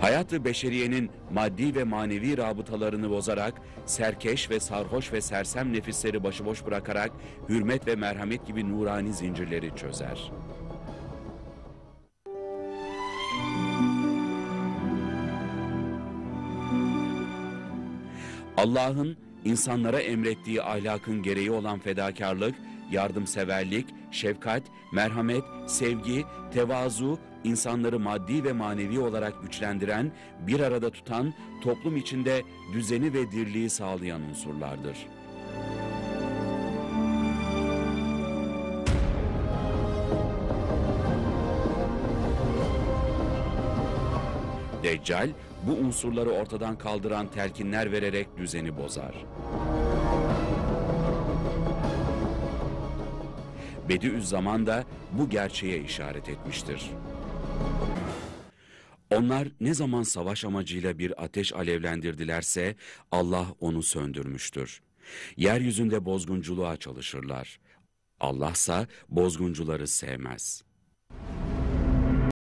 Hayatı beşeriyenin maddi ve manevi rabıtalarını bozarak, serkeş ve sarhoş ve sersem nefisleri başıboş bırakarak hürmet ve merhamet gibi nurani zincirleri çözer. Allah'ın insanlara emrettiği ahlakın gereği olan fedakarlık, yardımseverlik, şefkat, merhamet, sevgi, tevazu, insanları maddi ve manevi olarak güçlendiren, bir arada tutan, toplum içinde düzeni ve dirliği sağlayan unsurlardır. Deccal bu unsurları ortadan kaldıran telkinler vererek düzeni bozar. Bediüzzaman da bu gerçeğe işaret etmiştir. Onlar ne zaman savaş amacıyla bir ateş alevlendirdilerse Allah onu söndürmüştür. Yeryüzünde bozgunculuğa çalışırlar. Allahsa bozguncuları sevmez.